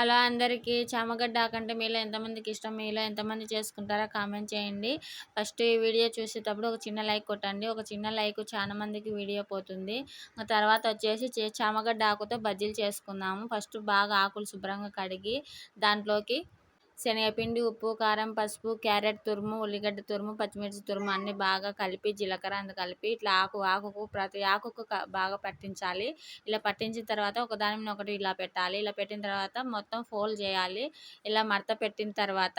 Hello అందరికీ చామగడ్డ ఆకంటే మీలో ఎంతమందికి ఇష్టం మీలో ఎంతమంది చేసుకుంటారో కామెంట్ చేయండి. ఫస్ట్ ఈ వీడియో చూసేటప్పుడు ఒక చిన్న లైక్ కొట్టండి. ఒక చిన్న లైక్ చాలా మందికి వీడియో పోతుంది. తర్వాత వచ్చేసి చామగడ్డ ఆకుతో బజ్జీలు చేసుకుందాము. ఫస్ట్ బాగా ఆకులు శుభ్రంగా కడిగి దాంట్లోకి శనగపిండి ఉప్పు కారం పసుపు క్యారెట్ తురుము ఉల్లిగడ్డ తురుము పచ్చిమిర్చి తురుము అన్నీ బాగా కలిపి జీలకర్ర అంత కలిపి ఇట్లా ఆకు ఆకుకు ప్రతి ఆకుకు బాగా పట్టించాలి. ఇలా పట్టించిన తర్వాత ఒకదాని మీద ఒకటి ఇలా పెట్టాలి. ఇలా పెట్టిన తర్వాత మొత్తం ఫోల్డ్ చేయాలి. ఇలా మడత పెట్టిన తర్వాత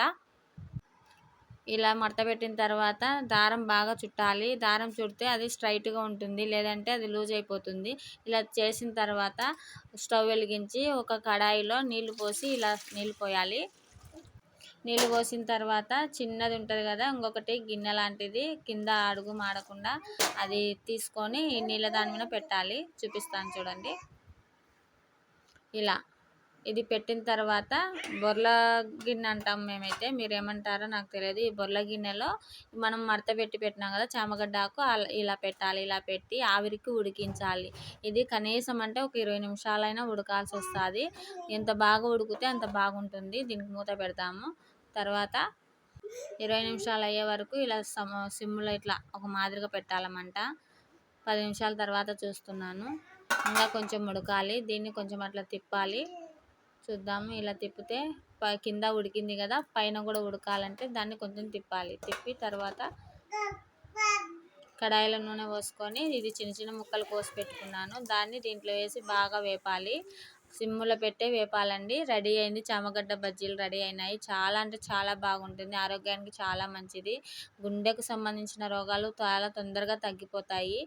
ఇలా మడత పెట్టిన తర్వాత దారం బాగా చుట్టాలి. దారం చుడితే అది స్ట్రైట్గా ఉంటుంది. లేదంటే అది లూజ్ అయిపోతుంది. ఇలా చేసిన తర్వాత స్టవ్ వెలిగించి ఒక కడాయిలో నీళ్ళు పోసి ఇలా నీళ్ళు పోయాలి. నీళ్ళు పోసిన తర్వాత చిన్నది ఉంటుంది కదా ఇంకొకటి గిన్నె లాంటిది కింద అడుగు మాడకుండా అది తీసుకొని నీళ్ళ దాని మీద పెట్టాలి. చూపిస్తాను చూడండి. ఇలా. ఇది పెట్టిన తర్వాత బొర్ల గిన్నె అంటాం మేమైతే మీరు ఏమంటారో నాకు తెలియదు. ఈ బొర్ల గిన్నెలో మనం మడత పెట్టి పెట్టినాం కదా చామగడ్డాకు ఇలా పెట్టాలి ఇలా పెట్టి ఆవిరికి ఉడికించాలి. ఇది కనీసం అంటే ఒక ఇరవై నిమిషాలైనా ఉడకాల్సి వస్తుంది. ఎంత బాగా ఉడికితే అంత బాగుంటుంది. దీనికి మూత పెడతాము. తర్వాత ఇరవై నిమిషాలు అయ్యే వరకు ఇలా సిమ్లో ఇట్లా ఒక మాదిరిగా పెట్టాలన్నమాట పది నిమిషాల తర్వాత చూస్తున్నాను. ఇంకా కొంచెం ఉడకాలి. దీన్ని కొంచెం అట్లా తిప్పాలి. చూద్దాము. ఇలా తిప్పితే కింద ఉడికింది కదా పైన కూడా ఉడకాలంటే దాన్ని కొంచెం తిప్పాలి. తిప్పి తర్వాత కడాయిలో నూనె పోసుకొని ఇది చిన్న చిన్న ముక్కలు కోసి పెట్టుకున్నాను. దాన్ని దీంట్లో వేసి బాగా వేపాలి. సిమ్ములో పెట్టే వేపాలండి. రెడీ అయింది. చామగడ్డ బజ్జీలు రెడీ అయినాయి. చాలా అంటే చాలా బాగుంటుంది. ఆరోగ్యానికి చాలా మంచిది. గుండెకు సంబంధించిన రోగాలు చాలా తొందరగా తగ్గిపోతాయి.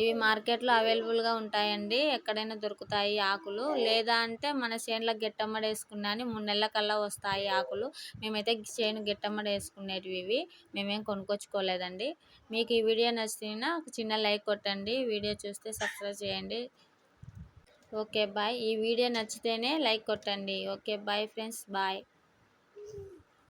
ఇవి మార్కెట్లో అవైలబుల్గా ఉంటాయండి. ఎక్కడైనా దొరుకుతాయి ఆకులు. లేదా అంటే మన చేనులో గిట్టమ్మడ వేసుకున్నా మూడు నెలల కల్లా వస్తాయి ఆకులు. మేమైతే చేను గిట్టమ్మడ వేసుకునేటివి ఇవి. మేమేం కొనుక్కొచ్చుకోలేదండి. మీకు ఈ వీడియో నచ్చినా ఒక చిన్న లైక్ కొట్టండి. వీడియో చూస్తే సబ్స్క్రైబ్ చేయండి. Okay bye. ఈ వీడియో నచ్చితేనే లైక్ కొట్టండి. Okay bye friends. బాయ్.